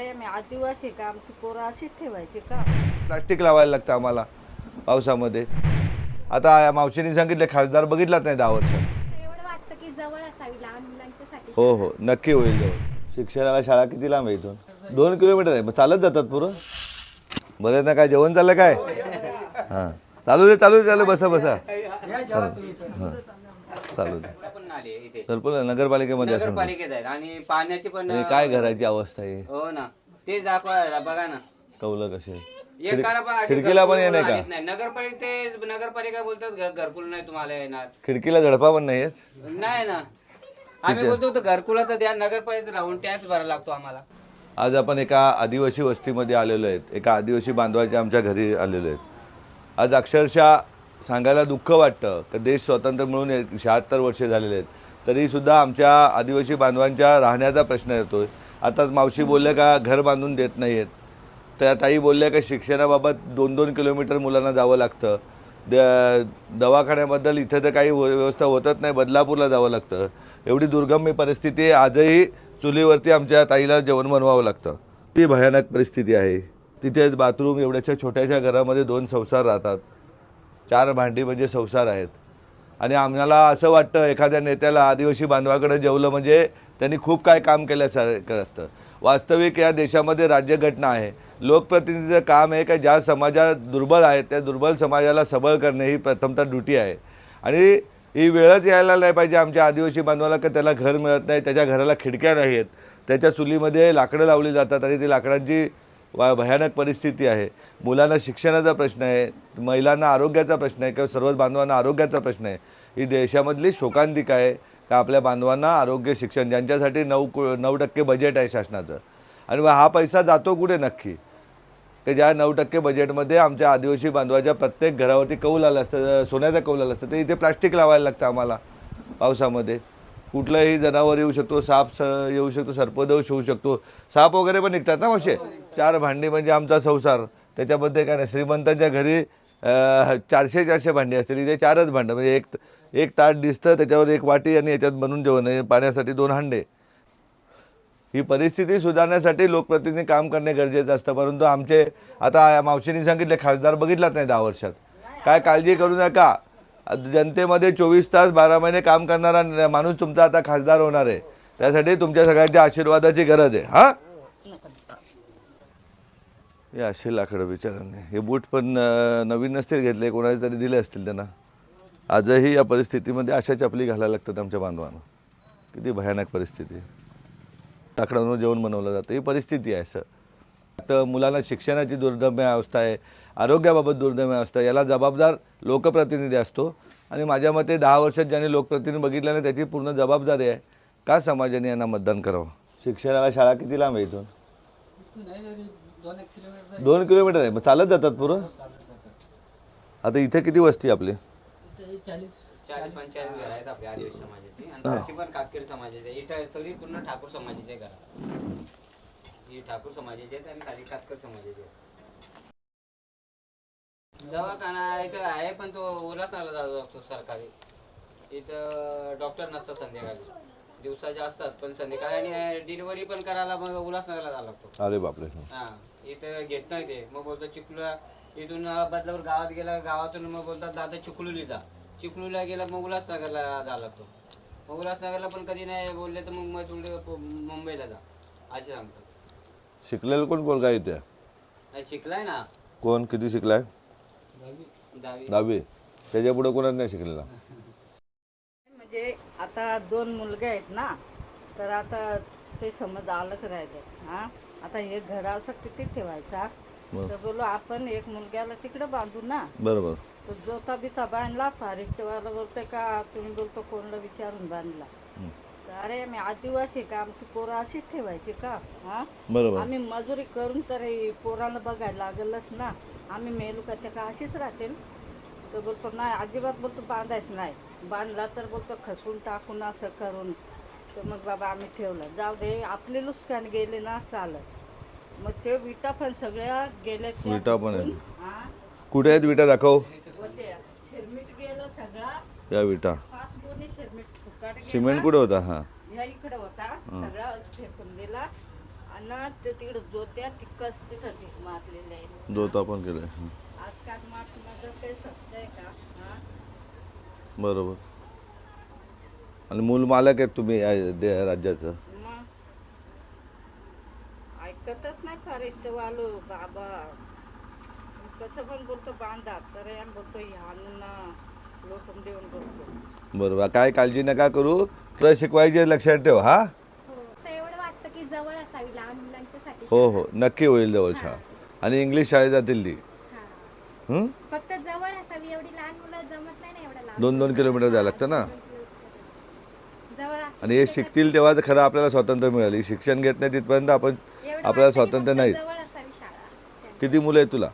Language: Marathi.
अरे मी आदिवासी का? आमची पोरं अशीच ठेवायची का? प्लास्टिक लावायला लागतं आम्हाला पावसामध्ये. आता या मावशीने सांगितले खासदार बघितलाच नाही दहा वर्षात एवढं वाटतं की जवळ असावी लहान मुलांच्यासाठी हो हो नक्की होईल जवळ. शिक्षणाला शाळा किती लांब आहे इथून? दोन किलोमीटर आहे. मग चालत जातात पुरं? बरं ना काय जेवण चाललं काय? हां. चालू दे चालू दे चालू बसा बसा. हां. चालू दे. आहे इथे. सरपंच नगरपालिकेमध्ये नगरपालिकेत आहेत. आणि पाण्याची पण आणि काय घराची अवस्था आहे? हो ना. तेच दाखवा बघा ना. कौलं कसे एक खिडकीला पण घरकुल येणे का? आलीच नाही. नगरपालिका ते नगरपालिका बोलतात घर- घरकुल नाही तुम्हाला येणार. खिडकीला झडपा पण नाही आहेत? नाही ना. आम्ही बोलतो तर घरकुला तर द्या नगरपालिकेत राहून टॅक्स भरायला लागतो आम्हाला. आज आपण एका आदिवासी वस्तीमध्ये आलेलो आहेत. एका आदिवासी बांधवाच्या आमच्या घरी आलेलो आहेत. आज अक्षरशः सांगायला दुःख वाटतं का देश स्वतंत्र मिळून शहात्तर वर्षे झालेले आहेत. तरीसुद्धा आमच्या आदिवासी बांधवांच्या राहण्याचा प्रश्न येतो आहे आता मावशी बोलल्या का घर बांधून देत नाही आहेत त्या ताई बोलल्या का शिक्षणाबाबत दोन दोन किलोमीटर मुलांना जावं लागतं. द दवाखान्याबद्दल इथं तर काही व्यवस्था होतच नाही बदलापूरला जावं लागतं. एवढी दुर्गम्य परिस्थिती आजही चुलीवरती आमच्या ताईला जेवण बनवावं लागतं. ती भयानक परिस्थिती आहे. तिथे बाथरूम एवढ्याच्या छोट्याशा घरामध्ये दोन संसार राहतात. चार भांडी म्हणजे संसार आहेत. आणि आम्हाला असं वाटतं एखाद्या नेत्याला आदिवासी बांधवाकडे जेवलं म्हणजे त्यांनी खूप काय काम केल्यासारखं असतं. वास्तविक या देशामध्ये राज्यघटना आहे. लोकप्रतिनिधीचं काम आहे का ज्या समाजात दुर्बल आहेत त्या दुर्बल समाजाला सबळ करणे ही प्रथमतः ड्युटी आहे. आणि ही वेळच यायला नाही पाहिजे आमच्या आदिवासी बांधवाला का त्याला घर मिळत नाही त्याच्या घराला खिडक्या नाही आहेत त्याच्या चुलीमध्ये लाकडं लावली जातात आणि ती लाकडांची वा भयानक परिस्थिती आहे. मुलांना शिक्षणाचा प्रश्न आहे महिलांना आरोग्याचा प्रश्न आहे किंवा सर्वच बांधवांना आरोग्याचा प्रश्न आहे. ही देशामधली शोकांतिका आहे का आपल्या बांधवांना आरोग्य शिक्षण? ज्यांच्यासाठी नऊ कु- नऊ टक्के बजेट आहे शासनाचं. आणि हा पैसा जातो कुठे नक्की? की ज्या नऊ टक्के बजेटमध्ये आमच्या आदिवासी बांधवाच्या प्रत्येक घरावरती कौल आलं असतं सोन्याचं कौल आलं असतं ते इथे प्लास्टिक लावायला लागतं आम्हाला पावसामध्ये. कुठलंही जनावर येऊ शकतो साप स येऊ शकतो सर्पदोष होऊ शकतो. साप वगैरे पण निघतात ना मावशे? चार भांडी म्हणजे आमचा संसार. त्याच्यामध्ये काय नाही श्रीमंतांच्या घरी चारशे चारशे भांडी असतील. इथे चारच भांडं म्हणजे एक एक ताट दिसतं त्याच्यावर एक वाटी आणि याच्यात बनून जेवण आहे. पाण्यासाठी दोन हांडे. ही परिस्थिती सुधारण्यासाठी लोकप्रतिनिधी काम करणे गरजेचं असतं. परंतु आमचे आता या सांगितले खासदार बघितलाच नाही दहा वर्षात. काय काळजी करू नका. जनतेमध्ये चोवीस तास बारा महिने काम करणारा माणूस तुमचा आता खासदार होणार आहे. त्यासाठी तुमच्या सगळ्यांच्या आशीर्वादाची गरज आहे. हां? हे असे लाकडं बिचारांनी. हे बूट पण नवीन नसतील घेतले. कोणाचे तरी दिले असतील त्यांना. आजही या परिस्थितीमध्ये अशा चपली घालायला लागतात आमच्या बांधवांना. किती भयानक परिस्थिती. लाकडांवर जेवण बनवलं जातं. ही परिस्थिती आहे असं तर मुलांना शिक्षणाची दुर्दम्य अवस्था आहे आरोग्याबाबत दुर्दम्य अवस्था आहे. याला जबाबदार लोकप्रतिनिधी असतो. आणि माझ्या मते दहा वर्षात ज्यांनी लोकप्रतिनिधी बघितलं नाही त्याची पूर्ण जबाबदारी आहे. का समाजाने यांना मतदान करावं? शिक्षणाला शाळा किती लांब आहे इथून? दोन किलोमीटर आहे. मग चालत जातात पुरं? आता इथे किती वस्ती आपली? चाळीस. पंचेचाळीस घर आहेत आपल्या आदिवासी समाजाची. आणि बाकी पण कातकरी समाजाची. आहे. इथं सगळी पूर्ण ठाकूर समाजाची घरा ही ठाकूर समाजाची आहेत आणि खाली कातकर समाजाची आहेत. दवाखाना इथं आहे पण तो उल्हासनगरला जाऊ लागतो सरकारी. इथं डॉक्टर नसतात संध्याकाळी. दिवसाचे असतात पण संध्याकाळी आणि डिलिव्हरी पण करायला मग उल्हासनगरला जावं लागतो. अरे बापरे हा. इथं घेत नाही ते. मग बोलतो चिखलूला इथून बदलावर गावात गेला गावातून मग बोलतात दादा चिखलुली जा. चिखलूला गेला मग उल्हासनगरला जावं लागतो. मग उल्हासनगरला पण कधी नाही बोलले तर मग मग थोडे मुंबईला जा. असे सांगतात. शिकलेलं कोण कोण काय इथे? नाही शिकलाय ना. कोण? किती शिकलाय? दहावी. दहावी. त्याच्या पुढे कोणाच नाही शिकलेला. म्हणजे आता दोन मुलगे आहेत ना तर आता ते समज आलंच राहिलं. हां? आता हे घर असं किती ठेवायचा? तर बोलो आपण एक मुलग्याला तिकडं बांधू ना. बरोबर. तर जोता बिता बांधला फारिस्टवाला बोलतोय का? तुम्ही बोलतो कोणाला विचारून बांधला? अरे मी आदिवासी का? आमची पोरं अशीच ठेवायची का? हां? बरोबर. आम्ही मजुरी करून तर हे पोराला बघायला लागलच ना. आम्ही मेलू का त्या का अशीच राहतील तर बोलतो नाही अजिबात बोलतो बांधायच नाही. बांधला तर बोलतो खसून टाकून असं करून. तर मग बाबा आम्ही ठेवलं. जाऊ दे आपले नुकसान गेले ना चालत. मग ते विटा पण सगळ्या गेल्या त्या विटा पण हा, कुठे आहेत विटा? दाखव. होत्या. शिरमीट गेलं सगळा. या विटा पाच दोन्ही शिरमीट फुकाट गेला. सिमेंट कुठे होता? हा. ह्या इकडे होता. सगळा फेकून दिला आणि ते तिकडे जोत्या तिकच तिथं ढीक मारलेले आहे जोत आपण केलं आजकाल माठमध्ये काही स्वस्त आहे का? हा? बरोबर. आणि मूल मालक आहेत तुम्ही या दे- राज्याचं? मग ऐकतच नाही फार इथं वालो बाबा. कसं पण बोलतो बांधा तर बोलतो ह्यानं बोलतो बरोबर काय काळजी नका करू. तुला शिकवायचे लक्षात ठेव हा? हो तर एवढं वाटतं की जवळ असावी लहान मुलांच्यासाठी. हो हो. नक्की होईल जवळ शाळा आणि इंग्लिश शाळेत जातील ती. हा. हं? फक्त जवळ असावी एवढी लहान मुलं जमत नाही ना एवढं लांब. दोन दोन किलोमीटर जायला लागतं ना? जवळ आणि हे शिकतील तेव्हा तर खरं आपल्याला स्वातंत्र्य मिळाली. शिक्षण घेत नाही तिथपर्यंत आपण एवढं आपल्याला वाटतं की स्वातंत्र्य फक्त नाही जवळ असावी शाळा. किती मुलं आहेत तुला?